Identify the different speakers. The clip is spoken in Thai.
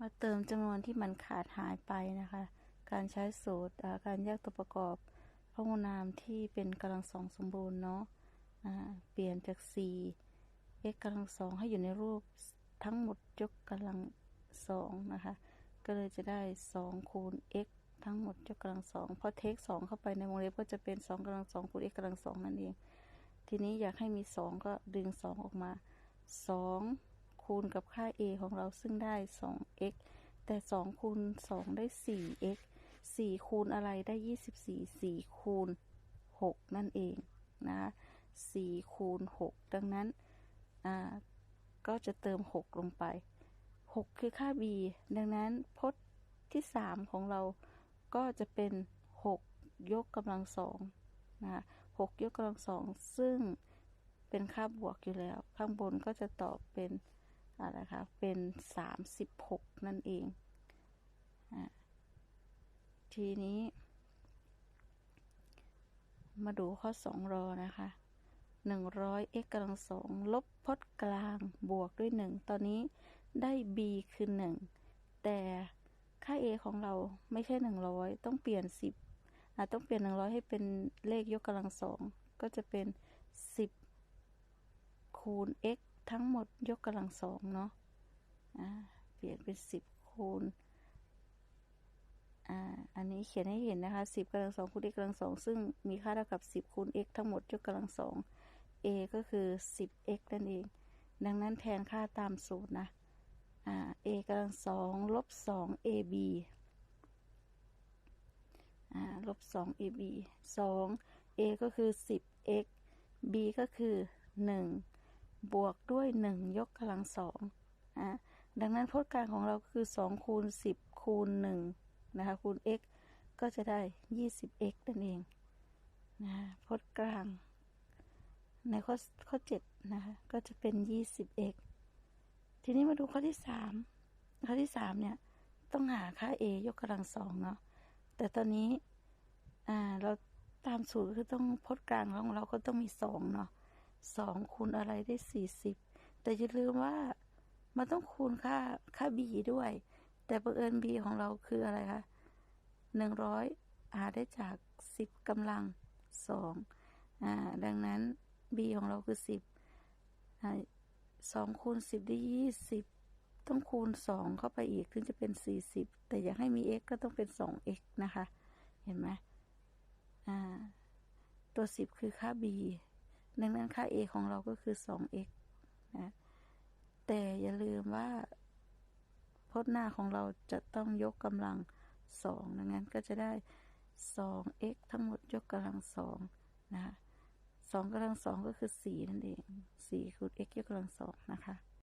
Speaker 1: มาเติมจำนวนที่มันขาดหายไปนะคะ การใช้สูตรการแยกตัวประกอบพหุนามที่เป็นกำลังสองสมบูรณ์เนาะเปลี่ยนจาก 4 x กำลังสองให้อยู่ในรูปทั้งหมดยกกำลังสองนะคะ ก็เลยจะได้ 2 คูณ x ทั้งหมดยกกำลังสองพอเทค2เข้าไปในวงเล็บก็จะเป็น 2กำลังสองคูณ x กำลังสองนั่นเอง ทีนี้อยากให้มี 2 ก็ดึง 2 ออกมา 2 คูณกับค่า a ของเราซึ่งได้ 2x แต่ 2 คูณ 2 ได้ 4x 4 คูณอะไรได้ 24 4 คูณ 6 นั่นเองนะคะ4คูณ 6 ดังนั้น อ่า ก็จะเติม 6 ลงไป 6 คือค่า b ดังนั้นพจน์ที่ 3 ของเราก็จะเป็น 6 ยกกำลังสองนะคะ6ยกกำลังสองซึ่งเป็นค่าบวกอยู่แล้ว ข้างบนก็จะตอบเป็น อะไรคะ เป็น36นั่นเองอทีนี้ มาดูข้อ2รอนะคะ100 x กำลังสองลบพจน์กลางบวกด้วย1ตอนนี้ได้ b คือ1แต่ค่า a ของเราไม่ใช่100ต้องเปลี่ยน10อาจต้องเปลี่ยน100ให้เป็นเลขยกกำลังสองก็จะเป็น10คูณ x ทั้งหมดยกกำลังสองเนาะเปลี่ยนเป็น10คูณอันนี้เขียนให้เห็นนะคะ10กำลังสองคูณ x กำลังสองซึ่งมีค่าเท่ากับ10คูณ x ทั้งหมดยกกำลังสอง a ก็คือ 10x นั่นเอง ดังนั้นแทนค่าตามสูตรนะอ่า a กำลังสองลบ2 ab อ่าลบสอง ab 2 a ก็คือ 10x b ก็คือ1 บวกด้วย 1 ยกกำลังสองอ่าดังนั้นพจน์กลางของเราก็คือ 2 คูณ 10 คูณ1นะคะคูณ x ก็จะได้ 20x นั่นเองนะพจน์กลาง ในข้อข้อ7นะคะก็จะเป็น 20x ทีนี้มาดูข้อที่ 3 ข้อที่ 3 เนี่ย ต้องหาค่า a ยกกำลังสองเนาะแต่ตอนนี้ อ่า เราตามสูตรคือต้องพจน์กลางของเราก็ต้องมี 2 เนาะ 2คูณอะไรได้ 40 แต่อย่าลืมว่ามันต้องคูณค่าค่า b ด้วย แต่บังเอิญ b ของเราคืออะไรคะหนึ่งร้อยหาได้จากสิบกำลังสองอ่าดังนั้น b ของเราคือสิบอ่าสองคูณสิบได้ยี่สิบต้องคูณสองเข้าไปอีก ถึงจะเป็นสี่สิบแต่อยากให้มี x ก็ต้องเป็นสอง x นะคะ เห็นไหมอ่าตัวสิบคือค่า b ดังนั้นค่า a ของเราก็คือสอง x นะ แต่อย่าลืมว่าพจน์หน้าของเราจะต้องยกกำลังสองดังนั้นก็จะได้สอง x ทั้งหมดยกกำลังสองนะคะสองกำลังสองก็คือสี่นั่นเองสี่คูณ x ยกกำลังสองนะคะ